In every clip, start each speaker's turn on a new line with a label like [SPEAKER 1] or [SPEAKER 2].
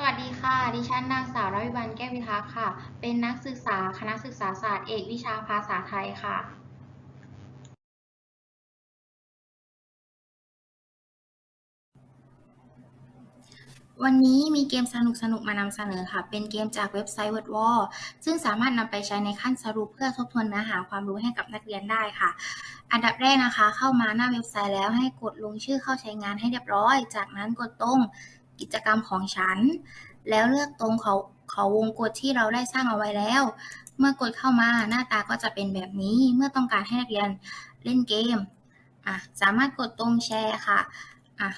[SPEAKER 1] สวัสดีค่ะ ดิฉันนางสาวรวิบันแก้วพิทักษ์ค่ะ เป็นนักศึกษาคณะศึกษาศาสตร์เอกวิชาภาษาไทยค่ะ วันนี้มีเกมสนุกๆมานำเสนอค่ะ เป็นเกมจากเว็บไซต์ WordWall ซึ่งสามารถนำไปใช้ในขั้นสรุปเพื่อทบทวนเนื้อหาความรู้ให้กับนักเรียนได้ค่ะ อันดับแรกนะคะ เข้ามาหน้าเว็บไซต์แล้วให้กดลงชื่อเข้าใช้งานให้เรียบร้อย จากนั้นกดตรง กิจกรรมของฉัน แล้วเลือกตรงเขาเขาวงกดที่เราได้สร้างเอาไว้แล้ว เมื่อกดเข้ามาหน้าตาก็จะเป็นแบบนี้ เมื่อต้องการให้นักเรียนเล่นเกมอะสามารถกดตรงแชร์ค่ะอะ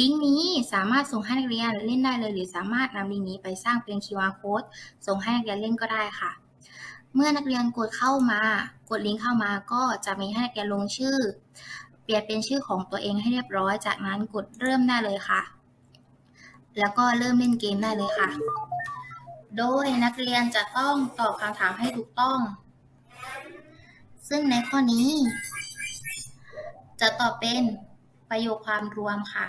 [SPEAKER 1] ลิงก์นี้สามารถส่งให้นักเรียนเล่นได้เลย หรือสามารถนำลิงก์นี้ไปสร้างเป็น QR code ส่งให้นักเรียนเล่นก็ได้ค่ะ เมื่อนักเรียนกดเข้ามา กดลิงก์เข้ามาก็จะมีให้นักเรียนลงชื่อ เปลี่ยนเป็นชื่อของตัวเองให้เรียบร้อย จากนั้นกดเริ่มได้เลยค่ะ แล้วก็เริ่มเล่นเกมได้เลยค่ะ โดยนักเรียนจะต้องตอบคำถามให้ถูกต้อง ซึ่งในข้อนี้ จะตอบเป็นประโยคความรวมค่ะ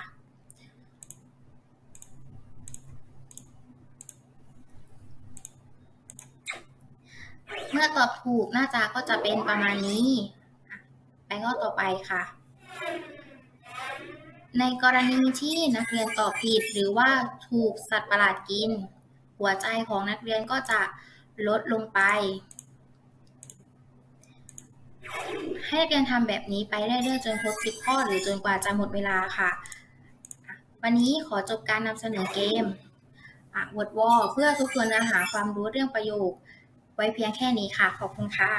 [SPEAKER 1] เมื่อตอบถูกหน้าตาก็จะเป็นประมาณนี้ ไปข้อต่อไปค่ะ ในกรณีที่นักเรียนตอบผิดหรือว่าถูกสัตว์ประหลาดกิน หัวใจของนักเรียนก็จะลดลงไป ให้นักเรียนทำแบบนี้ไปเรื่อยๆจนครบ10ข้อหรือจนกว่าจะหมดเวลาค่ะ วันนี้ขอจบการนำเสนอเกมอะ Word Wall เพื่อทบทวนเนื้อหาความรู้เรื่องประโยค ไว้เพียงแค่นี้ค่ะ ขอบคุณค่ะ